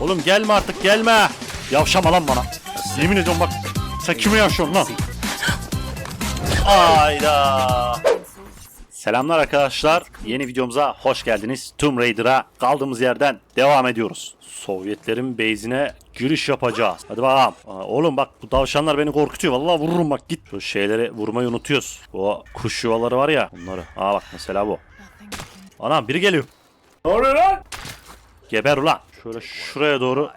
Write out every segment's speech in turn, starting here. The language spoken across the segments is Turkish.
Oğlum gelme artık gelme. Yavşama lan bana. Yemin ediyorum bak. Sen kime yavşıyorsun lan? Ayda. Selamlar arkadaşlar. Yeni videomuza hoş geldiniz. Tomb Raider'a kaldığımız yerden devam ediyoruz. Sovyetlerin base'ine giriş yapacağız. Hadi bakalım. Aa, oğlum bak bu tavşanlar beni korkutuyor. Vallahi vururum bak git. Şu şeyleri vurmayı unutuyoruz. O kuş yuvaları var ya. Bunları. Aa bak mesela bu. Anam biri geliyor. Ne oluyor lan? Geber ulan. Şöyle şuraya doğru.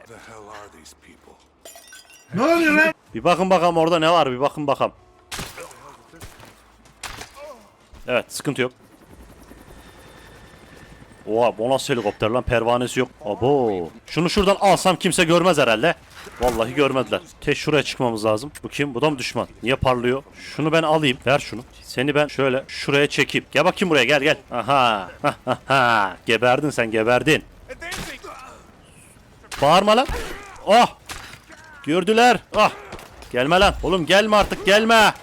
Ne oluyor lan? Bir bakın bakalım orada ne var bir bakın bakalım. Evet sıkıntı yok. Oha bu nasıl helikopter lan pervanesi yok. Abo. Şunu şuradan alsam kimse görmez herhalde. Vallahi görmediler. Te şuraya çıkmamız lazım. Bu kim? Bu da mı düşman? Niye parlıyor? Şunu ben alayım. Ver şunu. Seni ben şöyle şuraya çekeyim. Gel bakayım buraya gel gel. Aha. Ha, ha, ha. Geberdin sen geberdin. Bağırma lan. Oh. Gördüler. Ah. Gelme lan. Oğlum gelme artık gelme.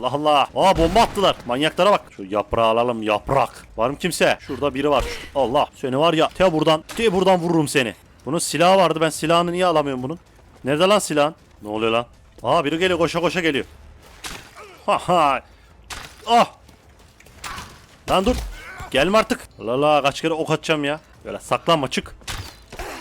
Allah Allah. Aa bomba attılar. Manyaklara bak. Şu yaprağı alalım yaprak. Var mı kimse? Şurada biri var. Allah. Seni var ya. Te buradan. Te buradan vururum seni. Bunun silahı vardı. Ben silahını niye alamıyorum bunun? Nerede lan silahın? Ne oluyor lan? Aa biri geliyor. Koşa koşa geliyor. Ha ha. Ah. Lan dur. Gelme artık. Allah Allah kaç kere ok atacağım ya. Böyle saklanma çık.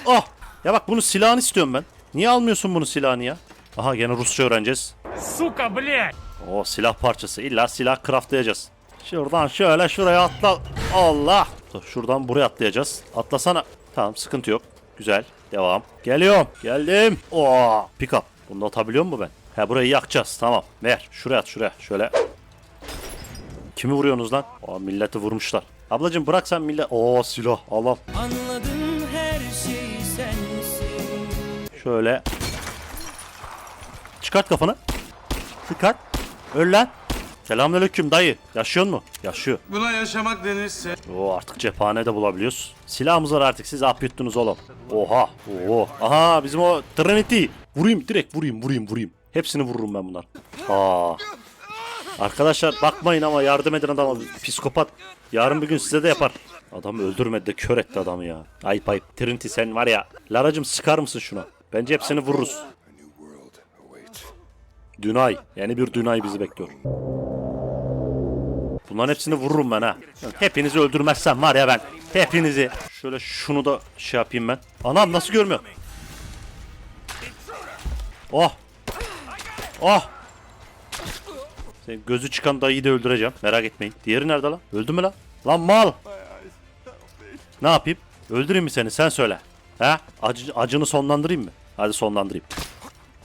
Ah. Ya bak bunu silahını istiyorum ben. Niye almıyorsun bunu silahını ya? Aha gene Rusça öğreneceğiz. Suka blye. O silah parçası. İlla silah craftlayacağız. Şuradan şöyle şuraya atla. Allah. Dur, şuradan buraya atlayacağız. Atlasana. Tamam sıkıntı yok. Güzel. Devam. Geliyorum. Geldim. Oo, pick up. Bunu da atabiliyor mu ben? He burayı yakacağız. Tamam. Ver. Şuraya at şuraya. Şöyle. Kimi vuruyorsunuz lan? Aa milleti vurmuşlar. Ablacım bırak sen millet. Oo silah. Allah. Anladım. Şöyle. Çıkart kafanı. Çıkart. Öl lan. Selamünaleyküm dayı. Yaşıyor mu? Yaşıyor. Buna yaşamak denirse. Oo artık cephane de bulabiliyoruz. Silahımız var artık siz ap yuttunuz oğlum. Oha. Oo. Aha bizim o Trinity. Vurayım direkt vurayım vurayım vurayım. Hepsini vururum ben bunlar. Aa. Arkadaşlar bakmayın ama yardım edin adama. Psikopat. Yarın bir gün size de yapar. Adam öldürmedi de kör etti adamı ya. Ayıp ayıp. Trinity sen var ya. Laracım sıkar mısın şuna? Bence hepsini vururuz. Dünay. Yeni bir Dünay bizi bekliyor. Bunların hepsini vururum ben ha. Hepinizi öldürmezsem var ya ben. Hepinizi. Şöyle şunu da şey yapayım ben. Anam nasıl görmüyor? Oh. Oh. Senin gözü çıkan dayıyı da öldüreceğim. Merak etmeyin. Diğeri nerede lan? Öldü mü lan? Lan mal. Ne yapayım? Öldüreyim mi seni? Sen söyle. Ha? Acı, acını sonlandırayım mı? Hadi sonlandırayım.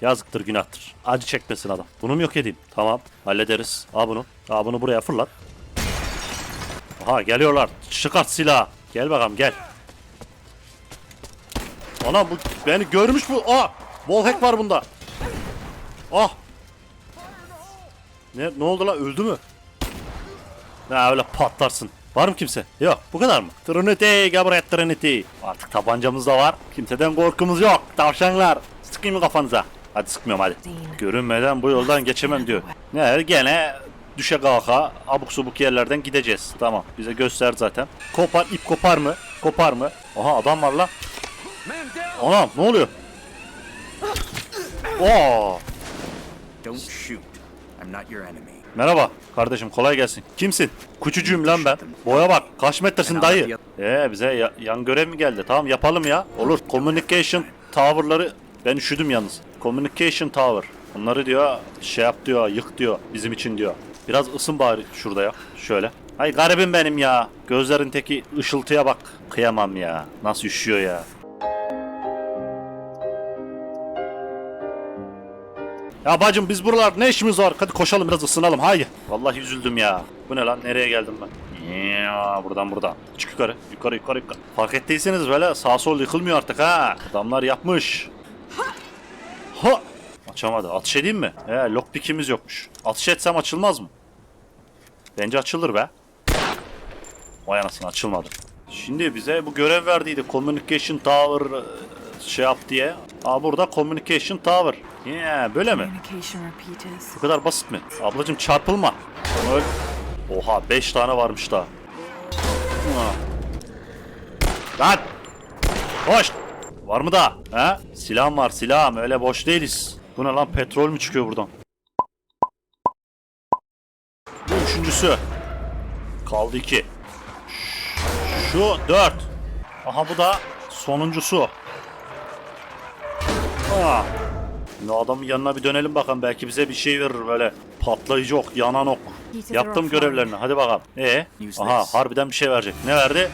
Yazıktır günahtır. Acı çekmesin adam. Bunu mu yok edeyim? Tamam hallederiz. Al bunu. Al bunu buraya fırlat. Aha geliyorlar. Çıkart silahı. Gel bakalım gel. Ana bu beni görmüş bu. Aa! Wallhack var bunda. Ah! Ne, ne oldu lan öldü mü? Ne öyle patlarsın. Var mı kimse? Yok bu kadar mı? Trinity gel buraya Trinity. Artık tabancamız da var. Kimseden korkumuz yok. Tavşanlar. Sıkayım mı kafanıza? Hadi sıkmıyorum hadi. Görünmeden bu yoldan geçemem diyor. Ne gene düşe kalka abuk subuk yerlerden gideceğiz. Tamam bize göster zaten. Kopar ip kopar mı? Kopar mı? Aha adam var lan. Anam ne oluyor? Oo. Don't shoot. I'm not your enemy. Merhaba kardeşim kolay gelsin. Kimsin? Kuçucuyum lan ben. Boya bak kaç metresin dayı? Ee bize ya- yan görev mi geldi? Tamam yapalım ya. Olur. Communication tower'ları ben üşüdüm yalnız. Communication tower. Onları diyor şey yap diyor yık diyor bizim için diyor. Biraz ısın bari şurada ya. Şöyle. Ay garibim benim ya. Gözlerin teki ışıltıya bak. Kıyamam ya. Nasıl üşüyor ya. Ya bacım biz buralar ne işimiz var? Hadi koşalım biraz ısınalım haydi. Vallahi üzüldüm ya. Bu ne lan? Nereye geldim ben? Ya buradan buradan. Çık yukarı. Yukarı yukarı yukarı. Fark ettiyseniz böyle sağ sol yıkılmıyor artık ha. Adamlar yapmış. Ha! Açamadı. Atış edeyim mi? He lockpick'imiz yokmuş. Atış etsem açılmaz mı? Bence açılır be. Vay anasını açılmadı. Şimdi bize bu görev verdiydi. Communication Tower e, şey yap diye. Aa burada Communication Tower. Yeah, böyle mi? Bu kadar basit mi? Ablacım çarpılma. Öl. Oha 5 tane varmış daha. Ha. Lan! Hoş! Var mı da? He? Silahım var silahım öyle boş değiliz. Bu ne lan petrol mü çıkıyor buradan? Bu üçüncüsü. Kaldı iki. Şu dört. Aha bu da sonuncusu. Şimdi adamın yanına bir dönelim bakalım. Belki bize bir şey verir böyle patlayıcı ok, yanan ok. Yaptım görevlerini. Hadi bakalım. Ee? Aha harbiden bir şey verecek. Ne verdi?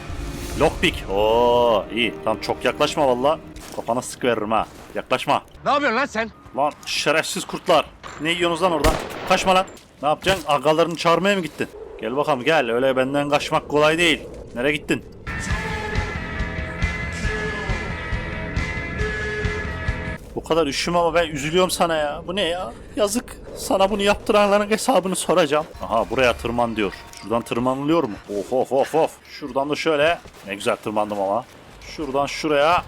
Lockpick. Oo iyi. Tamam çok yaklaşma valla. Kafana sık veririm ha. Yaklaşma. Ne yapıyorsun lan sen? Lan şerefsiz kurtlar. Ne yiyorsunuz lan oradan? Kaçma lan. Ne yapacaksın? Agalarını çağırmaya mı gittin? Gel bakalım gel. Öyle benden kaçmak kolay değil. Nereye gittin? Kadar üşüm ama ben üzülüyorum sana ya. Bu ne ya? Yazık. Sana bunu yaptıranların hesabını soracağım. Aha buraya tırman diyor. Şuradan tırmanılıyor mu? Of of of of. Şuradan da şöyle. Ne güzel tırmandım ama. Şuradan şuraya.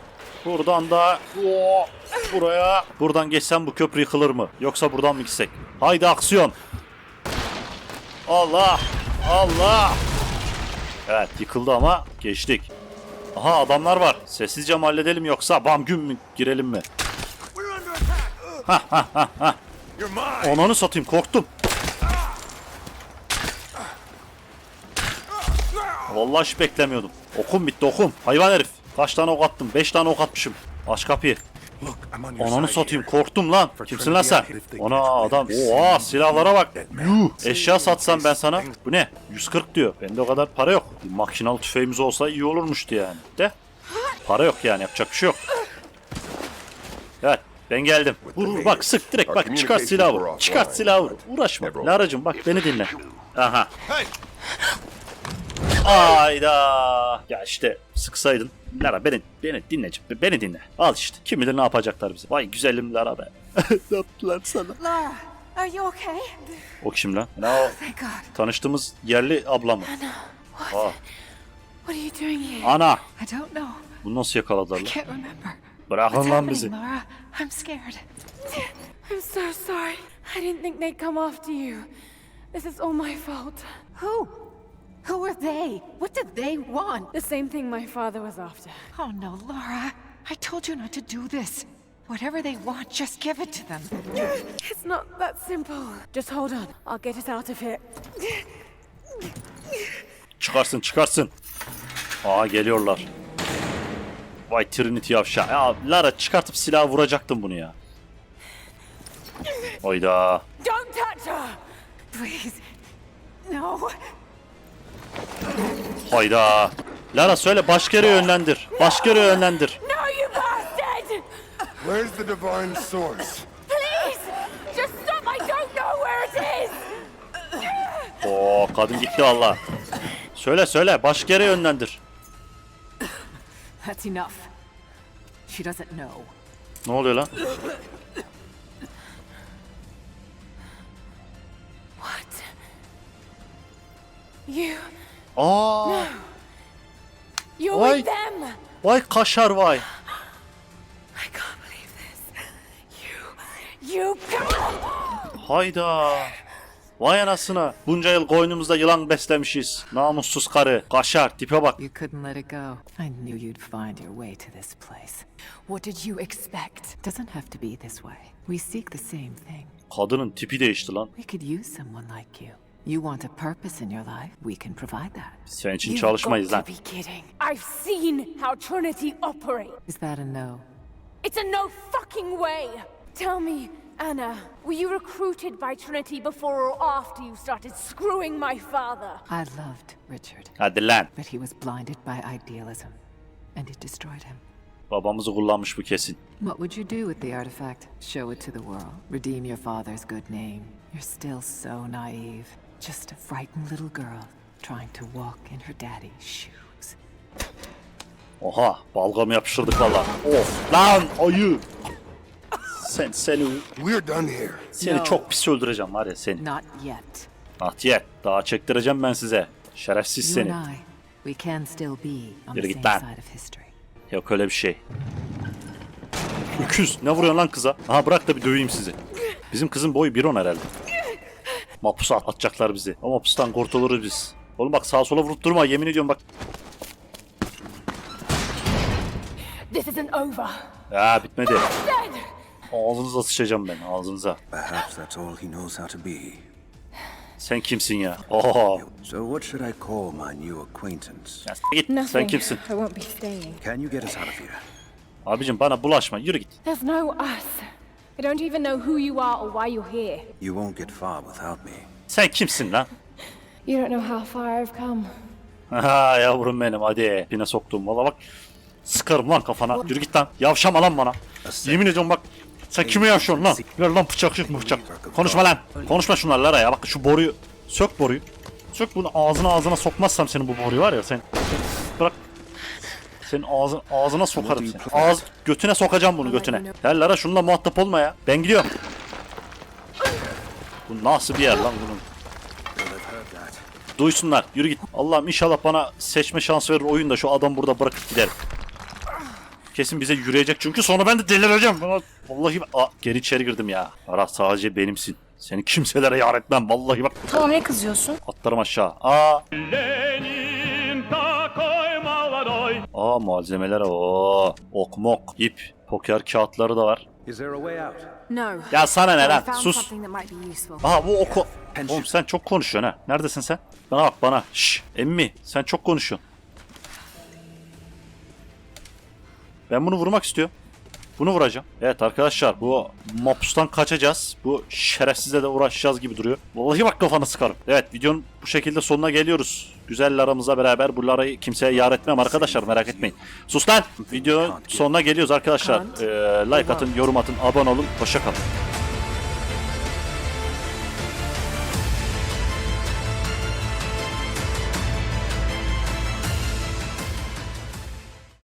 Buradan da buraya. Buradan geçsem bu köprü yıkılır mı? Yoksa buradan mı gitsek? Haydi aksiyon. Allah. Allah. Evet yıkıldı ama geçtik. Aha adamlar var. Sessizce mi halledelim yoksa bam güm mü girelim mi? Ha ha ha ha. Onunu satayım korktum. Vallahi hiç beklemiyordum. Okum bitti okum. Hayvan herif. Kaç tane ok attım? 5 tane ok atmışım. Aç kapıyı. Look, I'm on your Onunu side satayım korktum lan. Kimsin lan sen? Ona adam. Oha silahlara bak. Yuh. Eşya satsam ben sana. Bu ne? 140 diyor. Bende o kadar para yok. Bir makinalı tüfeğimiz olsa iyi olurmuştu yani. De. Para yok yani yapacak bir şey yok. Ben geldim. Vur vur bak sık direkt bak çıkart silahı vur. Çıkart silahı vur. Uğraşma. Laracım bak beni dinle. Aha. Ayda. Ya işte sıksaydın. Lara beni beni dinle. Beni dinle. Al işte. Kim bilir ne yapacaklar bize. Vay güzelim Lara be. ne yaptılar sana? Laura, are you okay? O kim lan? Ne o? God. Tanıştığımız yerli abla mı? Aa, What are you doing here? ana. I don't know. Bunu nasıl yakaladılar I can't remember. Bırakın lan bizi. Laura? I'm scared. I'm so sorry. I didn't think they'd come after you. This is all my fault. Who? Who are they? What did they want? The same thing my father was after. Oh no, Laura. I told you not to do this. Whatever they want, just give it to them. It's not that simple. Just hold on. I'll get us out of here. Çıkarsın çıkarsın. Aa geliyorlar. Vay Trinity yavşa. Ya Lara çıkartıp silah vuracaktım bunu ya. Oyda. Don't touch her! Please. No. Hayda. Lara söyle başka yere yönlendir. Başka yere yönlendir. No, you bastard! Where's the divine source? Please! Just stop! I don't know where it is! Oo kadın gitti valla. Söyle söyle başka yere yönlendir. That's enough. She doesn't know. Ne oluyor lan? What? You... Aa, You're Why? with them! vay kaşar vay. I can't believe this. You... You... Hayda. Vay anasına. Bunca yıl koynumuzda yılan beslemişiz. Namussuz karı. Kaşar tipe bak. You couldn't let it go. I knew you'd find your way to this place. What did you expect? Doesn't have to be this way. We seek the same thing. Kadının tipi değişti lan. We could use someone like you. You want a purpose in your life? We can provide that. Sen için You've çalışmayız got lan. to be kidding. I've seen how Trinity operate. Is that a no? It's a no fucking way! Tell me, Anna, were you recruited by Trinity before or after you started screwing my father? I loved Richard, ah, Hadi lan. but he was blinded by idealism, and it destroyed him. Babamızı kullanmış bu kesin. What would you do with the artifact? Show it to the world? Redeem your father's good name? You're still so naive. Just a frightened little girl trying to walk in her daddy's shoes. Oha balgamı yapıştırdık valla. Of lan ayı. Sen seni We're done here. seni No. çok pis öldüreceğim var ya seni. Not yet. Not yet. Daha çektireceğim ben size. Şerefsiz You seni. I, we can still be on Yürü the git same lan. side of history. Yok öyle bir şey. Öküz. Ne vuruyorsun lan kıza? Aha bırak da bir döveyim sizi. Bizim kızın boyu 1.10 herhalde. Mapusa atacaklar bizi. O mapustan kurtuluruz biz. Oğlum bak sağa sola vurup durma yemin ediyorum bak. This This isn't over. Ya bitmedi. Dead! Ağzınıza sıçacağım ben ağzınıza. Perhaps that's all he knows how to be. Sen kimsin ya? Oho. So what should I call my new acquaintance? Ya git. Sen kimsin? I won't be staying. Can you get us out of here? Abicim bana bulaşma. Yürü git. There's no us. I don't even know who you are or why you're here. You won't get far without me. Sen kimsin lan? You don't know how far I've come. Ha yavrum benim hadi. Yine soktum valla bak. Sıkarım lan kafana. Yürü git lan. Yavşama lan bana. Yemin ediyorum bak. Sen kime yavşıyorsun lan? Ver lan bıçak yok mu bıçak? Konuşma lan. Konuşma şunlarla ya. Bak şu boruyu. Sök boruyu. Sök bunu ağzına ağzına sokmazsam senin bu boruyu var ya sen. Bırak. Senin ağzın, ağzına sokarım seni. Ağız götüne sokacağım bunu götüne. Gel Lara şununla muhatap olma ya. Ben gidiyorum. Bu nasıl bir yer lan bunun? Duysunlar. Yürü git. Allah'ım inşallah bana seçme şansı verir oyun da şu adam burada bırakıp gider. Kesin bize yürüyecek çünkü sonra ben de delireceğim. Vallahi Aa, geri içeri girdim ya. Ara sadece benimsin. Seni kimselere yar etmem vallahi bak. Tamam ne kızıyorsun? Atlarım aşağı. Aa. Aa malzemeler o. Ok mok, ip, poker kağıtları da var. No. Ya sana ne lan? Sus. Aha bu oku. Oğlum sen çok konuşuyorsun ha. Neredesin sen? Bana bak bana. Şş, emmi sen çok konuşuyorsun. Ben bunu vurmak istiyorum. Bunu vuracağım. Evet arkadaşlar bu mopstan kaçacağız. Bu şerefsizle de uğraşacağız gibi duruyor. Vallahi bak kafanı sıkarım. Evet videonun bu şekilde sonuna geliyoruz. Güzel Lara'mıza beraber bu Lara'yı kimseye yar etmem arkadaşlar merak etmeyin. Sus lan! Videonun sonuna geliyoruz arkadaşlar. Ee, like atın, yorum atın, abone olun. Hoşça kalın.